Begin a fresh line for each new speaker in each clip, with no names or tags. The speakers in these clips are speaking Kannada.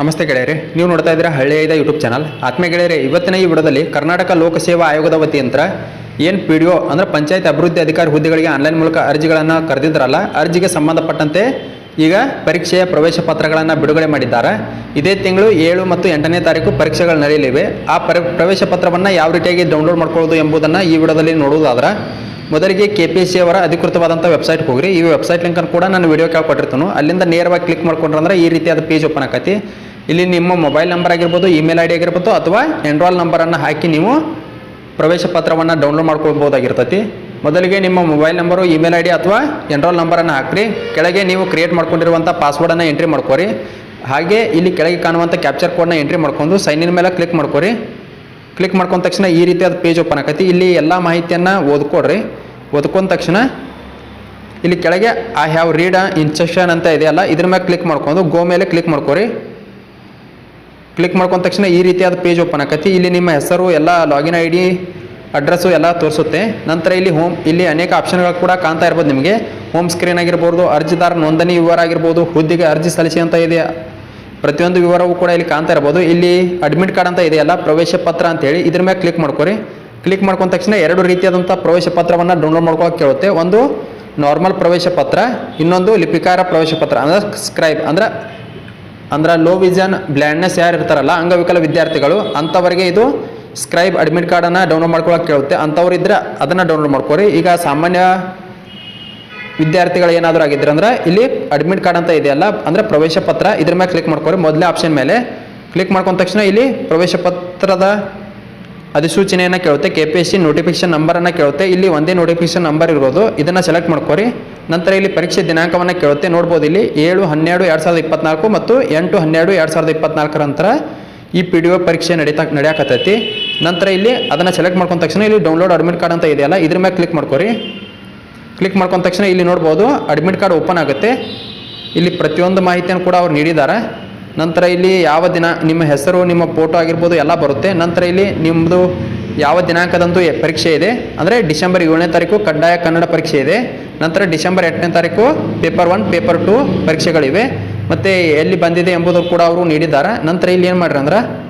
ನಮಸ್ತೆ ಗೆಳೆಯರೆ, ನೀವು ನೋಡ್ತಾ ಇದ್ದೀರಾ ಹಳ್ಳಿಯದ ಯೂಟ್ಯೂಬ್ ಚಾನಲ್ ಆತ್ಮೀಯ ಗೆಳೆಯರೆ, ಇವತ್ತಿನ ಈ ವಿಡಿಯೋದಲ್ಲಿ ಕರ್ನಾಟಕ ಲೋಕಸೇವಾ ಆಯೋಗದ ವತಿಯಂತ್ರ ಏನು ಪಿ ಡಿ ಒ ಅಂದರೆ ಪಂಚಾಯತ್ ಅಭಿವೃದ್ಧಿ ಅಧಿಕಾರಿ ಹುದ್ದೆಗಳಿಗೆ ಆನ್ಲೈನ್ ಮೂಲಕ ಅರ್ಜಿಗಳನ್ನು ಕರೆದಿದ್ರಲ್ಲ, ಅರ್ಜಿಗೆ ಸಂಬಂಧಪಟ್ಟಂತೆ ಈಗ ಪರೀಕ್ಷೆಯ ಪ್ರವೇಶ ಪತ್ರಗಳನ್ನು ಬಿಡುಗಡೆ ಮಾಡಿದ್ದಾರೆ. ಇದೇ ತಿಂಗಳು ಏಳು ಮತ್ತು ಎಂಟನೇ ತಾರೀಕು ಪರೀಕ್ಷೆಗಳು ನಡೆಯಲಿವೆ. ಆ ಪರ ಪ್ರವೇಶ ಪತ್ರವನ್ನು ಯಾವ ರೀತಿಯಾಗಿ ಡೌನ್ಲೋಡ್ ಮಾಡ್ಕೊಳ್ಳೋದು ಎಂಬುದನ್ನು ಈ ವಿಡಿಯೋದಲ್ಲಿ ನೋಡುವುದಾದ್ರೆ ಮೊದಲಿಗೆ ಕೆ ಪಿ ಸಿ ಅವರ ಅಧಿಕೃತವಾದಂಥ ವೆಬ್ಸೈಟ್ಗೆ ಹೋಗ್ರಿ. ಈ ವೆಬ್ಸೈಟ್ ಲಿಂಕನ್ನು ಕೂಡ ನಾನು ವಿಡಿಯೋ ಕೊಟ್ಟಿರ್ತೀನಿ ಅಲ್ಲಿಂದ ನೇರವಾಗಿ ಕ್ಲಿಕ್ ಮಾಡ್ಕೊಂಡ್ರೆ ಈ ರೀತಿಯಾದ ಪೇಜ್ ಓಪನ್ ಆಕತಿ. ಇಲ್ಲಿ ನಿಮ್ಮ ಮೊಬೈಲ್ ನಂಬರ್ ಆಗಿರ್ಬೋದು ಇಮೇಲ್ ಐ ಡಿ ಆಗಿರ್ಬೋದು, ಅಥವಾ ಎನ್ರೋಲ್ ನಂಬರನ್ನು ಹಾಕಿ ನೀವು ಪ್ರವೇಶ ಪತ್ರವನ್ನು ಡೌನ್ಲೋಡ್ ಮಾಡ್ಕೊಳ್ಬೋದಾಗಿರ್ತೈತಿ ಮೊದಲಿಗೆ ನಿಮ್ಮ mobile number email I D ಅಥವಾ ಎನ್ರೋಲ್ ನಂಬರನ್ನು ಹಾಕ್ರಿ. ಕೆಳಗೆ ನೀವು ಕ್ರಿಯೇಟ್ ಮಾಡ್ಕೊಂಡಿರುವಂಥ ಪಾಸ್ವರ್ಡನ್ನು ಎಂಟ್ರಿ ಮಾಡ್ಕೊರಿ. ಹಾಗೆ ಇಲ್ಲಿ ಕೆಳಗೆ ಕಾಣುವಂಥ ಕ್ಯಾಪ್ಚರ್ ಕೋಡ್ನ ಎಂಟ್ರಿ ಮಾಡ್ಕೊಂಡು ಸೈನ್ ಇನ್ ಮೇಲೆ ಕ್ಲಿಕ್ ಮಾಡ್ಕೊರಿ. ಕ್ಲಿಕ್ ಮಾಡ್ಕೊಂಡ ತಕ್ಷಣ ಈ ರೀತಿ ಅದು ಪೇಜ್ ಓಪನ್ ಆಕತಿ. ಇಲ್ಲಿ ಎಲ್ಲ ಮಾಹಿತಿಯನ್ನು ಓದ್ಕೊಡ್ರಿ. ಓದ್ಕೊಂಡ ತಕ್ಷಣ ಇಲ್ಲಿ ಕೆಳಗೆ ಐ ಹ್ಯಾವ್ ರೀಡ್ ಇನ್ಸ್ಟ್ರಕ್ಷನ್ ಅಂತ ಇದೆಯಲ್ಲ ಇದ್ರ ಮೇಲೆ ಕ್ಲಿಕ್ ಮಾಡ್ಕೊಂಡು ಗೋ ಮೇಲೆ ಕ್ಲಿಕ್ ಮಾಡ್ಕೊರಿ. ಕ್ಲಿಕ್ ಮಾಡ್ಕೊಂಡ ತಕ್ಷಣ ಈ ರೀತಿಯಾದ ಪೇಜ್ ಓಪನ್ ಆಕತಿ. ಇಲ್ಲಿ ನಿಮ್ಮ ಹೆಸರು, ಎಲ್ಲ ಲಾಗಿನ್ ಐ ಡಿ ಅಡ್ರೆಸ್ಸು ಎಲ್ಲ ತೋರಿಸುತ್ತೆ. ನಂತರ ಇಲ್ಲಿ ಹೋಮ್ ಇಲ್ಲಿ ಅನೇಕ ಆಪ್ಷನ್ಗಳು ಕೂಡ ಕಾಣ್ತಾ ಇರ್ಬೋದು ನಿಮಗೆ. ಹೋಮ್ ಸ್ಕ್ರೀನ್ ಆಗಿರ್ಬೋದು, ಅರ್ಜಿದಾರ ನೋಂದಣಿ ವಿವರ ಆಗಿರ್ಬೋದು, ಹುದ್ದೆಗೆ ಅರ್ಜಿ ಸಲ್ಲಿಸಿ ಅಂತ ಇದೆ. ಪ್ರತಿಯೊಂದು ವಿವರವೂ ಕೂಡ ಇಲ್ಲಿ ಕಾಣ್ತಾ ಇರ್ಬೋದು. ಇಲ್ಲಿ ಅಡ್ಮಿಟ್ ಕಾರ್ಡ್ ಅಂತ ಇದೆಯಲ್ಲ ಪ್ರವೇಶ ಪತ್ರ ಅಂತೇಳಿ. ಇದ್ರ ಮೇಲೆ ಕ್ಲಿಕ್ ಮಾಡ್ಕೊರಿ. ಕ್ಲಿಕ್ ಮಾಡ್ಕೊಂಡ ತಕ್ಷಣ ಎರಡು ರೀತಿಯಾದಂಥ ಪ್ರವೇಶ ಪತ್ರವನ್ನು ಡೌನ್ಲೋಡ್ ಮಾಡ್ಕೊಳಕ್ಕೆ ಕೇಳುತ್ತೆ. ಒಂದು ನಾರ್ಮಲ್ ಪ್ರವೇಶ ಪತ್ರ, ಇನ್ನೊಂದು ಲಿಪಿಕಾರ ಪ್ರವೇಶ ಪತ್ರ, ಅಂದ್ರೆ ಸ್ಕ್ರೈಬ್ ಅಂದ್ರೆ ಅಂದ್ರೆ ಲೋ ವಿಷನ್ ಬ್ಲ್ಯಾಂಡ್ನೆಸ್ ಯಾರು ಇರ್ತಾರಲ್ಲ, ಅಂಗವಿಕಲ ವಿದ್ಯಾರ್ಥಿಗಳು ಅಂಥವರಿಗೆ ಇದು ಸ್ಕ್ರೈಬ್ ಅಡ್ಮಿಟ್ ಕಾರ್ಡನ್ನು ಡೌನ್ಲೋಡ್ ಮಾಡ್ಕೊಳಕ್ಕೆ ಕೇಳುತ್ತೆ. ಅಂಥವ್ರು ಇದ್ದರೆ ಅದನ್ನು ಡೌನ್ಲೋಡ್ ಮಾಡ್ಕೊರಿ. ಈಗ ಸಾಮಾನ್ಯ ವಿದ್ಯಾರ್ಥಿಗಳು ಏನಾದರೂ ಆಗಿದ್ರೆ ಅಂದ್ರೆ, ಇಲ್ಲಿ ಅಡ್ಮಿಟ್ ಕಾರ್ಡ್ ಅಂತ ಇದೆಯಲ್ಲ ಅಂದರೆ ಪ್ರವೇಶ ಪತ್ರ, ಇದ್ರ ಮೇಲೆ ಕ್ಲಿಕ್ ಮಾಡ್ಕೊರಿ. ಮೊದಲೇ ಆಪ್ಷನ್ ಮೇಲೆ ಕ್ಲಿಕ್ ಮಾಡ್ಕೊಂಡ ತಕ್ಷಣ ಇಲ್ಲಿ ಪ್ರವೇಶ ಪತ್ರದ ಅಧಿಸೂಚನೆಯನ್ನು ಕೇಳುತ್ತೆ. K P S C notification ನಂಬರನ್ನು ಕೇಳುತ್ತೆ. ಇಲ್ಲಿ ಒಂದೇ ನೋಟಿಫಿಕೇಶನ್ ನಂಬರ್ ಇರೋದು. ಇದನ್ನು ಸೆಲೆಕ್ಟ್ ಮಾಡ್ಕೊರಿ. ನಂತರ ಇಲ್ಲಿ ಪರೀಕ್ಷೆ ದಿನಾಂಕವನ್ನು ಕೇಳುತ್ತೆ. ನೋಡ್ಬೋದು ಇಲ್ಲಿ ಏಳು, ಹನ್ನೆರಡು, ಎರಡು ಸಾವಿರದ ಇಪ್ಪತ್ನಾಲ್ಕು ಮತ್ತು ಎಂಟು, ಹನ್ನೆರಡು, ಎರಡು ಸಾವಿರದ ಇಪ್ಪತ್ನಾಲ್ಕರ ನಂತರ ಈ ಪಿ ಡಿ ಒ ಪರೀಕ್ಷೆ ನಡೀತಾ, ನಡೆಯಕತ್ತೈತಿ. ನಂತರ ಇಲ್ಲಿ ಅದನ್ನು ಸೆಲೆಕ್ಟ್ ಮಾಡ್ಕೊಂಡ ತಕ್ಷಣ ಇಲ್ಲಿ ಡೌನ್ಲೋಡ್ ಅಡ್ಮಿಟ್ ಕಾರ್ಡ್ ಅಂತ ಇದೆಯಲ್ಲ, ಇದ್ರ ಮೇಲೆ ಕ್ಲಿಕ್ ಮಾಡ್ಕೊರಿ. ಕ್ಲಿಕ್ ಮಾಡ್ಕೊಂಡ ತಕ್ಷಣ ಇಲ್ಲಿ ನೋಡ್ಬೋದು ಅಡ್ಮಿಟ್ ಕಾರ್ಡ್ ಓಪನ್ ಆಗುತ್ತೆ. ಇಲ್ಲಿ ಪ್ರತಿಯೊಂದು ಮಾಹಿತಿಯನ್ನು ಕೂಡ ಅವ್ರು ನೀಡಿದ್ದಾರೆ. ನಂತರ ಇಲ್ಲಿ ಯಾವ ದಿನ, ನಿಮ್ಮ ಹೆಸರು, ನಿಮ್ಮ ಫೋಟೋ ಆಗಿರ್ಬೋದು ಎಲ್ಲ ಬರುತ್ತೆ. ನಂತರ ಇಲ್ಲಿ ನಿಮ್ಮದು ಯಾವ ದಿನಾಂಕದಂದು ಎ- ಪರೀಕ್ಷೆ ಇದೆ. ಅಂದರೆ ಡಿಸೆಂಬರ್ ಏಳನೇ ತಾರೀಕು ಕಡ್ಡಾಯ ಕನ್ನಡ ಪರೀಕ್ಷೆ ಇದೆ. ನಂತರ ಡಿಸೆಂಬರ್ ಎಂಟನೇ ತಾರೀಕು ಪೇಪರ್ ಒನ್ ಪೇಪರ್ ಟು ಪರೀಕ್ಷೆಗಳಿವೆ. ಮತ್ತು ಎಲ್ಲಿ ಬಂದಿದೆ ಎಂಬುದು ಕೂಡ ಅವರು ನೀಡಿದ್ದಾರೆ. ನಂತರ ಇಲ್ಲಿ ಏನು ಮಾಡ್ರಿ ಅಂದ್ರೆ,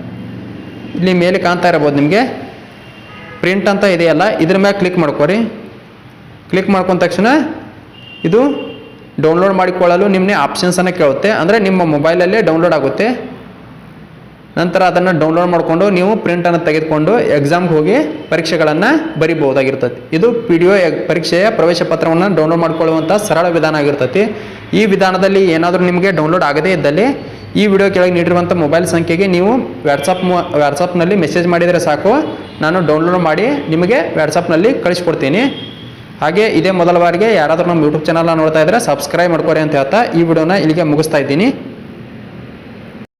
ಇಲ್ಲಿ ಮೇಲೆ ಕಾಣ್ತಾ ಇರ್ಬೋದು ನಿಮಗೆ. ಪ್ರಿಂಟ್ ಅಂತ ಇದೆಯಲ್ಲ, ಇದ್ರ ಮೇಲೆ ಕ್ಲಿಕ್ ಮಾಡ್ಕೊರಿ. ಕ್ಲಿಕ್ ಮಾಡ್ಕೊಂಡ ತಕ್ಷಣ ಇದು ಡೌನ್ಲೋಡ್ ಮಾಡಿಕೊಳ್ಳಲು ನಿಮ್ಮನ್ನೇ ಆಪ್ಷನ್ಸನ್ನು ಕೇಳುತ್ತೆ. ಅಂದರೆ ನಿಮ್ಮ ಮೊಬೈಲಲ್ಲೇ ಡೌನ್ಲೋಡ್ ಆಗುತ್ತೆ. ನಂತರ ಅದನ್ನು ಡೌನ್ಲೋಡ್ ಮಾಡಿಕೊಂಡು ನೀವು ಪ್ರಿಂಟನ್ನು ತೆಗೆದುಕೊಂಡು ಎಕ್ಸಾಮ್ಗೆ ಹೋಗಿ ಪರೀಕ್ಷೆಗಳನ್ನು ಬರಿಬಹುದಾಗಿರ್ತದೆ ಇದು ಪಿ ಡಿ ಒ ಪರೀಕ್ಷೆಯ ಪ್ರವೇಶ ಪತ್ರವನ್ನು ಡೌನ್ಲೋಡ್ ಮಾಡಿಕೊಳ್ಳುವಂಥ ಸರಳ ವಿಧಾನ ಆಗಿರ್ತೈತಿ. ಈ ವಿಧಾನದಲ್ಲಿ ಏನಾದರೂ ನಿಮಗೆ ಡೌನ್ಲೋಡ್ ಆಗದೇ ಇದ್ದಲ್ಲಿ ಈ ವಿಡಿಯೋ ಕೆಳಗೆ ನೀಡಿರುವಂಥ ಮೊಬೈಲ್ ಸಂಖ್ಯೆಗೆ ನೀವು ವ್ಯಾಟ್ಸಪ್ ವ್ಯಾಟ್ಸಪ್ನಲ್ಲಿ ಮೆಸೇಜ್ ಮಾಡಿದರೆ ಸಾಕು. ನಾನು ಡೌನ್ಲೋಡ್ ಮಾಡಿ ನಿಮಗೆ ವ್ಯಾಟ್ಸಪ್ನಲ್ಲಿ ಕಳಿಸ್ಕೊಡ್ತೀನಿ. ಹಾಗೆ ಇದೇ ಮೊದಲ ಬಾರಿಗೆ ಯಾರಾದರೂ ನಮ್ಮ ಯೂಟ್ಯೂಬ್ ಚಾನಲ್ನ ನೋಡ್ತಾ ಇದ್ರೆ ಸಬ್ಸ್ಕ್ರೈಬ್ ಮಾಡ್ಕೊರಿ ಅಂತ ಹೇಳ್ತಾ ಈ ವಿಡಿಯೋನ ಇಲ್ಲಿಗೆ ಮುಗಿಸ್ತಾ ಇದ್ದೀನಿ.